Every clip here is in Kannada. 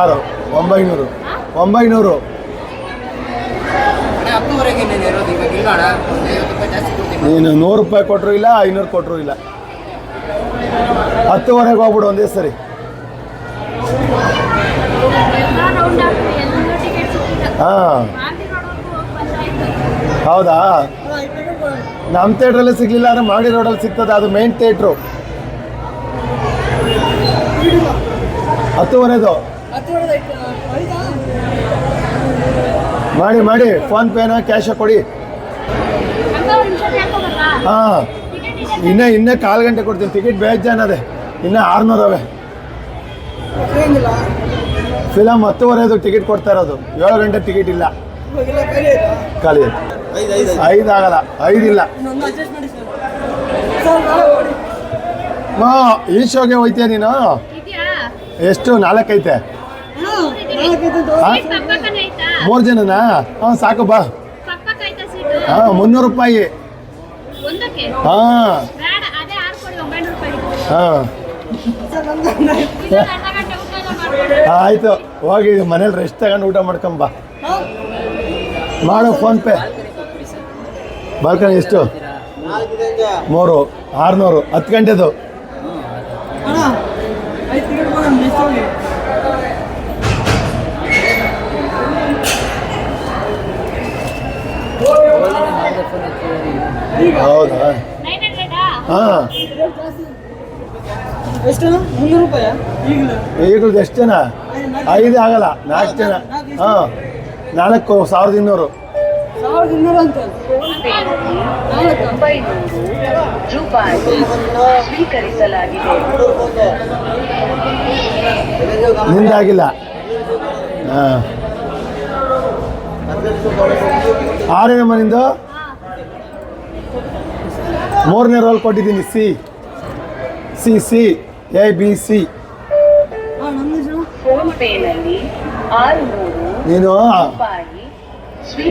ಆರು ಒಂಬೈನೂರು ಒಂಬೈನೂರು. ನೀನು ನೂರು ರೂಪಾಯಿ ಕೊಟ್ಟರು ಇಲ್ಲ ಐನೂರು ಕೊಟ್ಟರು ಇಲ್ಲ. ಹತ್ತುವರೆಗೆ ಹೋಗ್ಬಿಡು ಒಂದೇ ಸರಿ. ಹಾಂ. ಹೌದಾ? ನಮ್ಮ ಥಿಯೇಟ್ರಲ್ಲಿ ಸಿಗ್ಲಿಲ್ಲ ಅಂದ್ರೆ ಮಾಡಿ ರೋಡಲ್ಲಿ ಸಿಗ್ತದೆ ಅದು ಮೇನ್ ಥಿಯೇಟ್ರು. ಹತ್ತುವರೆದು. ಮಾಡಿ ಮಾಡಿ. ಫೋನ್ ಪೇನ ಕ್ಯಾಶ ಕೊಡಿ. ಹಾ ಒಂದು ನಿಮಿಷ ಕಾಲ್ ಹಾಂ. ಇನ್ನೂ ಇನ್ನೂ ಕಾಲು ಗಂಟೆ ಕೊಡ್ತೀನಿ. ಟಿಕೆಟ್ ಬೇಜಾನ್ ಅದೇ. ಇನ್ನೂ ಆರ್ನೂರವೆ ಅವೆ. ಫಿಲಮ್ ಹತ್ತುವರೆದು ಟಿಕೆಟ್ ಕೊಡ್ತಾ ಇರೋದು. ಏಳು ಗಂಟೆ ಟಿಕೆಟ್ ಇಲ್ಲ. ಖಾಲಿ ಐದು ಆಗಲ್ಲ. ಐದಿಲ್ಲ ಹಾ ಈ ಶೋಗೆ ಹೋಯ್ತೀಯ ನೀನು? ಇದೆಯಾ? ಎಷ್ಟು? ನಾಲ್ಕೈತೆ? ಮೂರು ಜನನಾ? ಹಾಂ ಸಾಕು ಬಾ. ಹಾ ಮುನ್ನೂರು ರೂಪಾಯಿ. ಒಂದಕ್ಕೆ? ಹಾಂ. ಹಾಂ. ಆಯಿತು. ಹೋಗಿ ಮನೇಲಿ ರೆಸ್ಟ್ ತಗೊಂಡು ಊಟ ಮಾಡ್ಕೊಂಬ ಮಾಡು ಫೋನ್ ಪೇ. ಬಾಲ್ಕನಿ ಎಷ್ಟು? ಮೂರು. ಆರುನೂರು. ಹತ್ತು ಗಂಟೆದು. ಹೌದಾ? ಹಾಂ. ಎಷ್ಟು? ಮುನ್ನೂರು ರೂಪಾಯ? ಈಗಲೂ ಎಷ್ಟು ಜನ? ಐದು ಆಗಲ್ಲ ನಾಲ್ಕು ಜನ. ಹಾಂ. ನಾಲ್ಕು ಸಾವಿರದ ಇನ್ನೂರು. ಸಾವಿರದ ಇನ್ನೂರು ಅಂತ. ನಿಂದಾಗಿಲ್ಲ. ಹಾಂ. ಆರನೇ ಮನಿಂದು ಮೂರನೇ ರೋಲ್ ಕೊಟ್ಟಿದ್ದೀನಿ. C C C A B C ನೀನು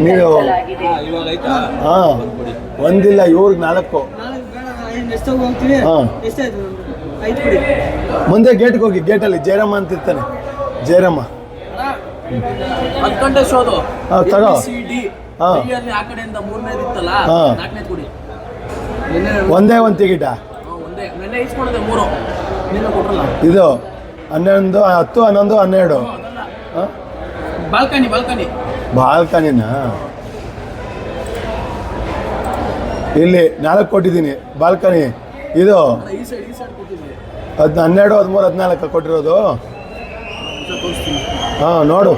ನೀನು ಹಾಂ ಒಂದಿಲ್ಲ ಇವ್ರಿಗೆ ನಾಲ್ಕು. ನಾಲ್ಕು ಬೇಡ ಐದು ಎಷ್ಟು ಹೋಗ್ತೀವಿ. ಹಾಂ. ಮುಂದೆ ಗೇಟ್ಗೆ ಹೋಗಿ ಗೇಟಲ್ಲಿ ಜಯರಾಮ ಅಂತಿರ್ತಾನೆ. ಜೈರಮ್ಮ ಜಯರಾಮ. ಹತ್ತು ಗಂಟೆ ಶೋದು. ಹಾಂ ತಗೋ. ಸಿ ಡಿ ಹಾಂ. ಅಲ್ಲಿ ಆ ಕಡೆಯಿಂದ ಮೂರನೇದು ಇತ್ತಲ್ಲ ಹಾ. ನಾಲ್ಕನೇದು ಕೊಡಿ. ಒಂದೇ ಒಂದು ಟಿಕೆಟಾ ಹಾ, ಒಂದೇ. ನೆನ್ನೆ ಇಸ್ಕೊಂಡಿದೆ ಮೂರು. ನಿನ್ನೆ ಕೊಟ್ರಲ್ಲ? ಇದು ಹನ್ನೊಂದು ಹತ್ತು ಹನ್ನೊಂದು ಹನ್ನೆರಡು. ಹಾಂ ಬಾಲ್ಕನಿ ಬಾಲ್ಕನಿ. ಬಾಲ್ಕನಿನ? ಇಲ್ಲಿ ನಾಲ್ಕು ಕೊಟ್ಟಿದ್ದೀನಿ ಬಾಲ್ಕನಿ. ಇದು ಈ ಸೈಡ್ ಈ ಸೈಡ್ ಕೊಟ್ಟಿದ್ವಿ ಹದ್ ಹನ್ನೆರಡು ಹದಿಮೂರು ಹದಿನಾಲ್ಕು ಕೊಟ್ಟಿರೋದು. ತೋರಿಸ್ತೀನಿ. ಹಾಂ ನೋಡು.